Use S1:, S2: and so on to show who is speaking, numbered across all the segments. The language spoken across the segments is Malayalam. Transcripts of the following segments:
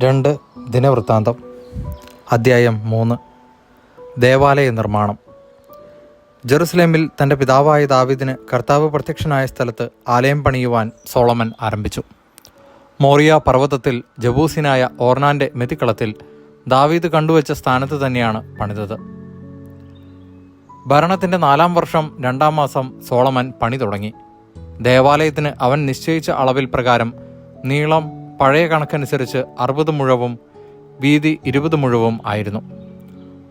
S1: രണ്ട് ദിനവൃത്താന്തം. അദ്ധ്യായം മൂന്ന്. ദേവാലയ നിർമ്മാണം. ജെറുസലേമിൽ തന്റെ പിതാവായ ദാവിദിന് കർത്താവ് പ്രത്യക്ഷനായ സ്ഥലത്ത് ആലയം പണിയുവാൻ സോളമൻ ആരംഭിച്ചു. മോറിയ പർവതത്തിൽ ജബൂസിനായ ഓർണാന്റെ മെതിക്കളത്തിൽ ദാവീദ് കണ്ടുവച്ച സ്ഥാനത്ത് തന്നെയാണ് പണിതത്. ഭരണത്തിന്റെ നാലാം വർഷം രണ്ടാം മാസം സോളമൻ പണി തുടങ്ങി. ദേവാലയത്തിന് അവൻ നിശ്ചയിച്ച അളവിൽ പ്രകാരം നീളം പഴയ കണക്കനുസരിച്ച് അറുപത് മുഴവും വീതി ഇരുപത് മുഴവും ആയിരുന്നു.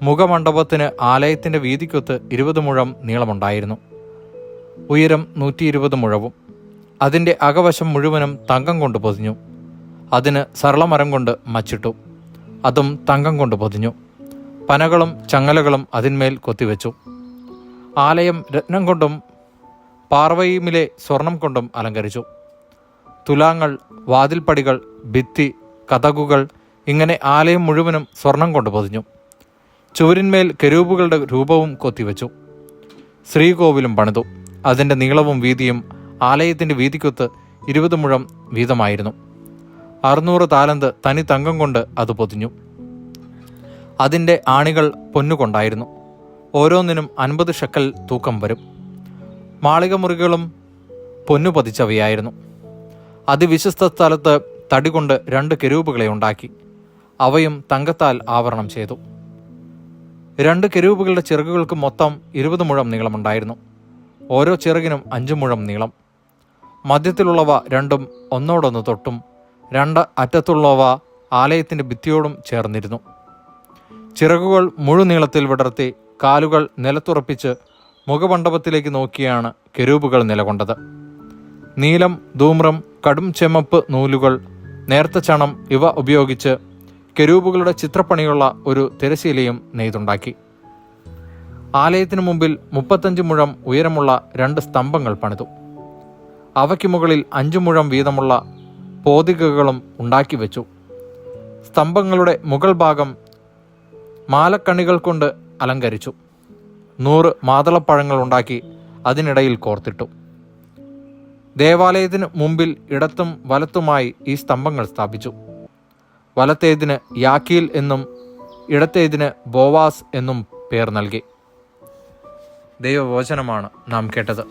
S1: മുഖമണ്ഡപത്തിന് ആലയത്തിന്റെ വീതിക്കൊത്ത് ഇരുപത് മുഴം നീളമുണ്ടായിരുന്നു. ഉയരം നൂറ്റി ഇരുപത് മുഴവും. അതിന്റെ അകവശം മുഴുവനും തങ്കം കൊണ്ട് പൊതിഞ്ഞു. അതിന് സരളമരം കൊണ്ട് മച്ചിട്ടു. അതും തങ്കം കൊണ്ട് പൊതിഞ്ഞു. പനകളും ചങ്ങലകളും അതിന്മേൽ കൊത്തിവെച്ചു. ആലയം രത്നം കൊണ്ടും പാർവയിമിലെ സ്വർണം കൊണ്ടും അലങ്കരിച്ചു. തുലാങ്ങൾ വാതിൽപ്പടികൾ ഭിത്തി കഥകുകൾ ഇങ്ങനെ ആലയം മുഴുവനും സ്വർണം കൊണ്ട് പൊതിഞ്ഞു. ചുവരിന്മേൽ കെരൂപുകളുടെ രൂപവും കൊത്തിവെച്ചു. ശ്രീകോവിലും പണിതു. അതിന്റെ നീളവും വീതിയും ആലയത്തിന്റെ വീതിക്കൊത്ത് ഇരുപത് മുഴം വീതമായിരുന്നു. അറുന്നൂറ് താലന്ത് തനി തങ്കം കൊണ്ട് അത് പൊതിഞ്ഞു. അതിന്റെ ആണികൾ പൊന്നുകൊണ്ടായിരുന്നു. ഓരോന്നിനും അൻപത് ഷക്കൽ തൂക്കം വരും. മാളിക മുറികളും പൊന്നു പതിച്ചവയായിരുന്നു അതിവിശുദ്ധ സ്ഥലത്ത് തടികൊണ്ട് രണ്ട് കെരൂപുകളെ ഉണ്ടാക്കി. അവയും തങ്കത്താൽ ആവരണം ചെയ്തു. രണ്ട് കെരൂപുകളുടെ ചിറകുകൾക്ക് മൊത്തം ഇരുപത് മുഴം നീളമുണ്ടായിരുന്നു. ഓരോ ചിറകിനും അഞ്ച് മുഴം നീളം. മധ്യത്തിലുള്ളവ രണ്ടും ഒന്നോടൊന്ന് തൊട്ടും രണ്ട് അറ്റത്തുള്ളവ ആലയത്തിന്റെ ഭിത്തിയോടും ചേർന്നിരുന്നു. ചിറകുകൾ മുഴുനീളത്തിൽ വിടർത്തി കാലുകൾ നിലത്തുറപ്പിച്ച് മുഖമണ്ഡപത്തിലേക്ക് നോക്കിയാണ് കെരൂപുകൾ നിലകൊണ്ടത്. നീലം ധൂമ്രം കടും ചെമപ്പ് നൂലുകൾ നേർത്ത ചണം ഇവ ഉപയോഗിച്ച് കെരൂബുകളുടെ ചിത്രപ്പണിയുള്ള ഒരു തിരശീലയും നെയ്തുണ്ടാക്കി. ആലയത്തിനു മുമ്പിൽ മുപ്പത്തഞ്ച് മുഴം ഉയരമുള്ള രണ്ട് സ്തംഭങ്ങൾ പണിതു. അവയ്ക്ക് മുകളിൽ അഞ്ചു മുഴം വീതമുള്ള പോതികകളും ഉണ്ടാക്കി വെച്ചു. സ്തംഭങ്ങളുടെ മുകൾ ഭാഗം മാലക്കണികൾ കൊണ്ട് അലങ്കരിച്ചു. നൂറ് മാതളപ്പഴങ്ങൾ ഉണ്ടാക്കി അതിനിടയിൽ കോർത്തിട്ടു. ദേവാലയത്തിന് മുമ്പിൽ ഇടത്തും വലത്തുമായി ഈ സ്തംഭങ്ങൾ സ്ഥാപിച്ചു. വലത്തേതിന് യാക്കീൽ എന്നും ഇടത്തേതിന് ബോവാസ് എന്നും പേർ നൽകി. ദൈവവോചനമാണ് നാം കേട്ടത്.